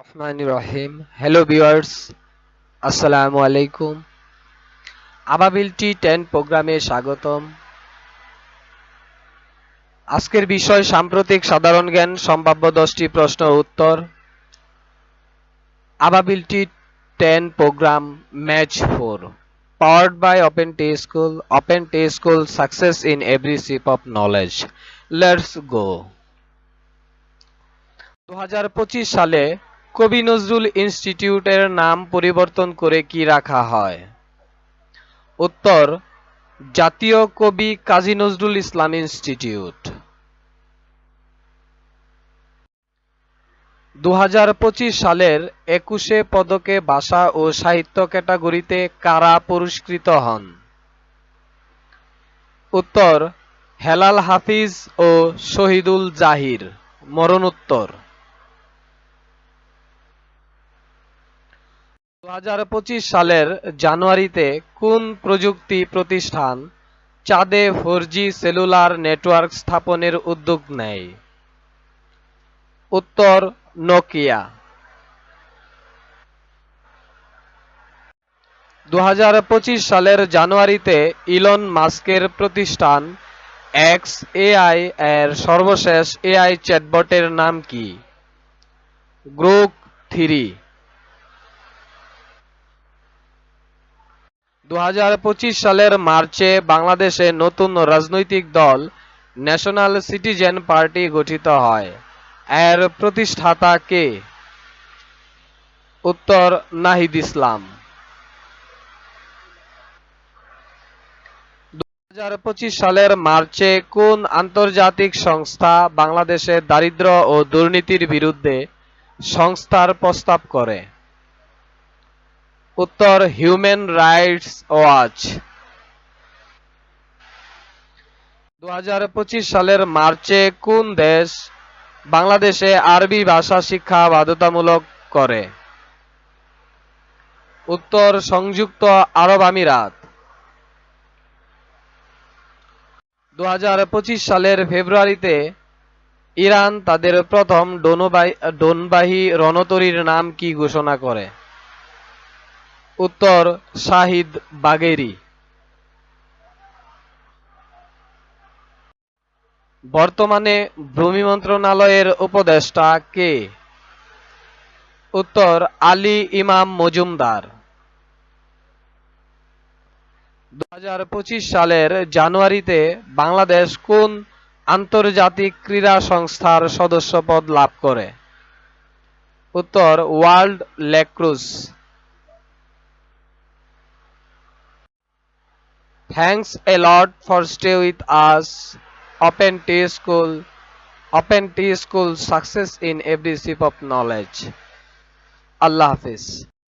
রহমান রহিম। Hello viewers আসসালামু আলাইকুম আবাবিল টি টেন প্রোগ্রামে স্বাগতম। আজকের বিষয় সাম্প্রতিক সাধারণ জ্ঞান, সম্ভাব্য দশটি প্রশ্ন উত্তর। Ababil T ten programme match four powered by open t school. Open t school success in every sip of knowledge. Let's go. 2025 সালে কবি নজরুল ইনস্টিটিউটের নাম পরিবর্তন করে কি রাখা হয়? উত্তর, জাতীয় কবি কাজী নজরুল ইসলাম ইনস্টিটিউট। দু হাজার পঁচিশ সালের একুশে পদকে ভাষা ও সাহিত্য ক্যাটাগরিতে কারা পুরস্কৃত হন? উত্তর, হেলাল হাফিজ ও শহীদুল জাহির। মরণোত্তর। দু হাজার পঁচিশ সালের জানুয়ারিতে কোন প্রযুক্তি প্রতিষ্ঠান চাঁদে ফোরজি সেলুলার নেটওয়ার্ক স্থাপনের উদ্যোগ নেয়? উত্তর, নোকিয়া। দু হাজার পঁচিশ সালের জানুয়ারিতে ইলন মাস্কের প্রতিষ্ঠান এক্স এআই এর সর্বশেষ এআই চ্যাটবটের নাম কি? Group three. দু হাজার পঁচিশ সালের মার্চে বাংলাদেশে নতুন রাজনৈতিক দল ন্যাশনাল সিটিজেন পার্টি গঠিত হয়। এর প্রতিষ্ঠাতা কে? উত্তর নাহিদ ইসলাম। দু হাজার পঁচিশ সালের মার্চে কোন আন্তর্জাতিক সংস্থা বাংলাদেশে দারিদ্র ও দুর্নীতির বিরুদ্ধে সংস্থার প্রস্তাব করে? উত্তর হিউম্যান রাইটস ওয়াচ দু হাজার পঁচিশ সালের মার্চে কোন দেশ বাংলাদেশে আরবি ভাষা শিক্ষা বাধ্যতামূলক করে? উত্তর, সংযুক্ত আরব আমিরাত। দু হাজার পঁচিশ সালের ফেব্রুয়ারিতে ইরান তাদের প্রথম ডোনবাহী রণতরীর নাম কি ঘোষণা করে? উত্তর, শাহিদ বাগেরি বর্তমানে ভূমি মন্ত্রণালয়ের উপদেষ্টা কে? উত্তর, আলী ইমাম মজুমদার। দু হাজার পঁচিশ সালের জানুয়ারিতে বাংলাদেশ কোন আন্তর্জাতিক ক্রীড়া সংস্থার সদস্যপদ লাভ করে? উত্তর, World Lacrosse Thanks a lot for stay with us. Open T School. Open T School success in every sip of knowledge. Allah Hafiz.